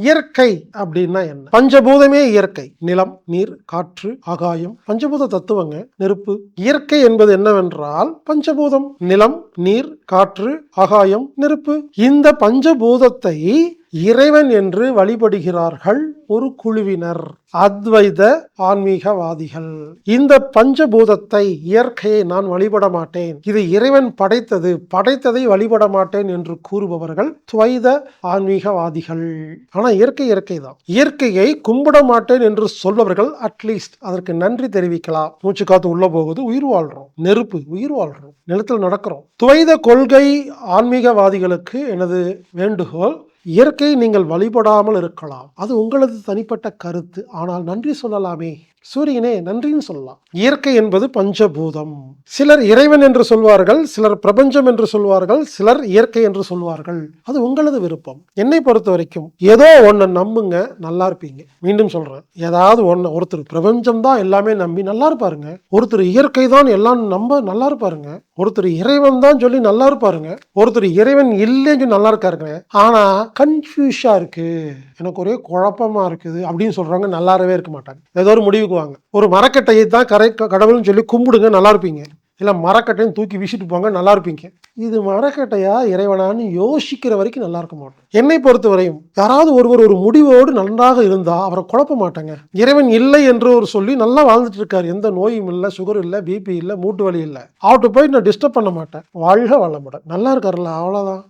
இயற்கை அப்படின்னா என்ன? பஞ்சபூதமே இயற்கை. நிலம் நீர் காற்று ஆகாயம். பஞ்சபூத தத்துவங்க நெருப்பு. இயற்கை என்பது என்னவென்றால் பஞ்சபூதம். நிலம் நீர் காற்று ஆகாயம் நெருப்பு. இந்த பஞ்சபூதத்தை இறைவன் என்று வழிபடுகிறார்கள் ஒரு குழுவினர் அத்வைத ஆன்மீகவாதிகள். இந்த பஞ்சபூதத்தை இயற்கையை நான் வழிபட மாட்டேன். இது இறைவன் படைத்தது படைத்ததை வழிபட மாட்டேன் என்று கூறுபவர்கள் துவைத ஆன்மீகவாதிகள். ஆனா இயற்கை இயற்கை தான் இயற்கையை கும்பிட மாட்டேன் என்று சொல்பவர்கள் அட்லீஸ்ட் அதற்கு நன்றி தெரிவிக்கலாம். மூச்சு காத்து உள்ள போகுது உயிர் வாழ்றோம். நெருப்பு உயிர் வாழ்றோம். நிலத்தில் நடக்கிறோம். துவைத கொள்கை ஆன்மீகவாதிகளுக்கு எனது வேண்டுகோள் இயற்கையை நீங்கள் வழிபடாமல் இருக்கலாம். அது உங்களது தனிப்பட்ட கருத்து. ஆனால் நன்றி சொல்லலாமே. சூரியனே நன்றின்னு சொல்லலாம். இயற்கை என்பது பஞ்சபூதம். சிலர் இறைவன் என்று சொல்வார்கள் சிலர் பிரபஞ்சம் என்று சொல்வார்கள் சிலர் இயற்கை என்று சொல்வார்கள். அது உங்களது விருப்பம். என்னை பொறுத்த வரைக்கும் ஏதோ ஒன்றை நம்புங்க நல்லா இருப்பீங்க. மீண்டும் சொல்றேன். ஏதாவது ஒன்று ஒருத்தர் பிரபஞ்சம் தான் எல்லாமே நம்பி நல்லா இருப்பாருங்க. ஒருத்தர் இயற்கை தான் எல்லாம் நம்ப நல்லா இருப்பாருங்க. ஒருத்தர் இறைவன் தான் சொல்லி நல்லா இருப்பாருங்க. ஒருத்தர் இறைவன் இல்லைன்னு சொல்லி நல்லா இருக்காருங்க. ஆனா கன்ஃபியூஷா இருக்கு. எனக்கு ஒரே குழப்பமா இருக்குது அப்படின்னு சொல்றவங்க நல்லாவே இருக்க மாட்டாங்க. ஏதோ ஒரு முடிவு தூக்குவாங்க ஒரு மரக்கட்டையை தான் கரை கடவுள்னு சொல்லி கும்பிடுங்க நல்லா இருப்பீங்க. இல்லை மரக்கட்டையும் தூக்கி வீசிட்டு போங்க நல்லா இருப்பீங்க. இது மரக்கட்டையா இறைவனான்னு யோசிக்கிற வரைக்கும் நல்லா இருக்க மாட்டோம். என்னை பொறுத்தவரையும் யாராவது ஒருவர் ஒரு முடிவோடு நன்றாக இருந்தால் அவரை குழப்ப மாட்டாங்க. இறைவன் இல்லை என்று ஒரு சொல்லி நல்லா வாழ்ந்துட்டு இருக்காரு. எந்த நோயும் இல்லை சுகர் இல்லை பிபி இல்லை மூட்டு வலி இல்லை. அவர்கிட்ட போய் நான் டிஸ்டர்ப் பண்ண மாட்டேன். வாழ்க வாழ மாட்டேன் நல்லா இருக்காருல்ல அவ்வளோதான்